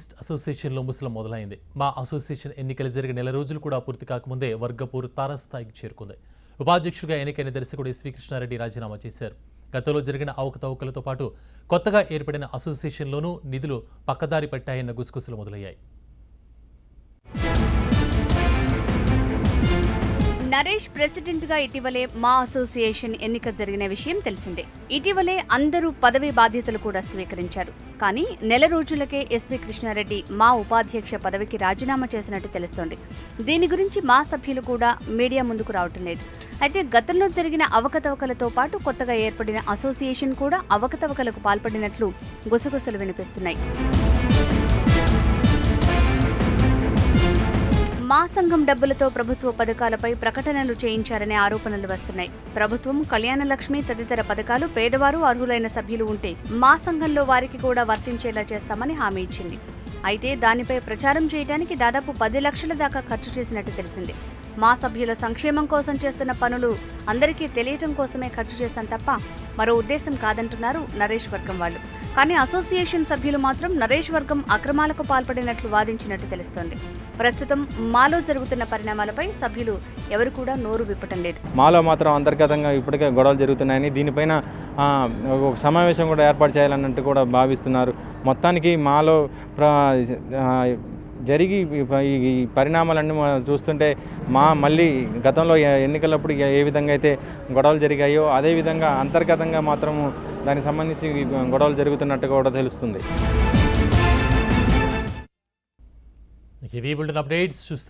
Marxist అసోసియేషన్లో ముసలం మొదలైంది. మా అసోసియేషన్ ఎన్నికలు జరిగిన నెల రోజులు కూడా పూర్తి కాకముందే వర్గపూర్ తారస్థాయికి చేరుకుంది. ఉపాధ్యక్షుడిగా ఎన్నికైన దర్శకుడు శ్రీకృష్ణారెడ్డి కృష్ణారెడ్డి రాజీనామా చేశారు. గతంలో జరిగిన అవకతవకలతో పాటు కొత్తగా ఏర్పడిన అసోసియేషన్లోనూ నిధులు పక్కదారి పట్టాయన్న గుసగుసలు మొదలయ్యాయి. నరేష్ ప్రెసిడెంట్గా ఇటీవలే మా అసోసియేషన్ ఎన్నిక జరిగిన విషయం తెలిసిందే. ఇటీవలే అందరూ పదవి బాధ్యతలు కూడా స్వీకరించారు. కానీ నెల రోజులకే ఎస్వి కృష్ణారెడ్డి మా ఉపాధ్యక్ష పదవికి రాజీనామా చేసినట్టు తెలుస్తోంది. దీని గురించి మా సభ్యులు కూడా మీడియా ముందుకు రావటం లేదు. అయితే గతంలో జరిగిన అవకతవకలతో పాటు కొత్తగా ఏర్పడిన అసోసియేషన్ కూడా అవకతవకలకు పాల్పడినట్లు గుసగుసలు వినిపిస్తున్నాయి. మా సంఘం డబ్బులతో ప్రభుత్వ పథకాలపై ప్రకటనలు చేయించారనే ఆరోపణలు వస్తున్నాయి. ప్రభుత్వం కళ్యాణలక్ష్మి తదితర పథకాలు పేదవారు అర్హులైన సభ్యులు ఉంటే మా సంఘంలో వారికి కూడా వర్తించేలా చేస్తామని హామీ ఇచ్చింది. అయితే దానిపై ప్రచారం చేయడానికి దాదాపు పది లక్షల దాకా ఖర్చు చేసినట్టు తెలిసింది. మా సభ్యుల సంక్షేమం కోసం చేస్తున్న పనులు అందరికీ తెలియటం కోసమే ఖర్చు చేశాం తప్ప మరో ఉద్దేశం కాదంటున్నారు నరేష్ వర్గం వాళ్ళు. కానీ అసోసియేషన్ సభ్యులు మాత్రం నరేష్ వర్గం అక్రమాలకు పాల్పడినట్లు వాదించినట్టు తెలుస్తోంది. ప్రస్తుతం మాలో జరుగుతున్న పరిణామాలపై సభ్యులు ఎవరు కూడా నోరు విప్పటం లేదు. మాలో మాత్రం అంతర్గతంగా ఇప్పటికే గొడవలు జరుగుతున్నాయని దీనిపైన ఒక సమావేశం కూడా ఏర్పాటు చేయాలన్నట్టు కూడా భావిస్తున్నారు. మొత్తానికి మాలో జరిగి ఈ పరిణామాలన్నీ చూస్తుంటే మా మళ్ళీ గతంలో ఎన్నికలప్పుడు ఏ- విధంగా అయితే గొడవలు జరిగాయో అదేవిధంగా అంతర్గతంగా మాత్రము దానికి సంబంధించి గొడవలు జరుగుతున్నట్టు కూడా తెలుస్తుంది. ఇవి అప్డేట్స్ చూస్తే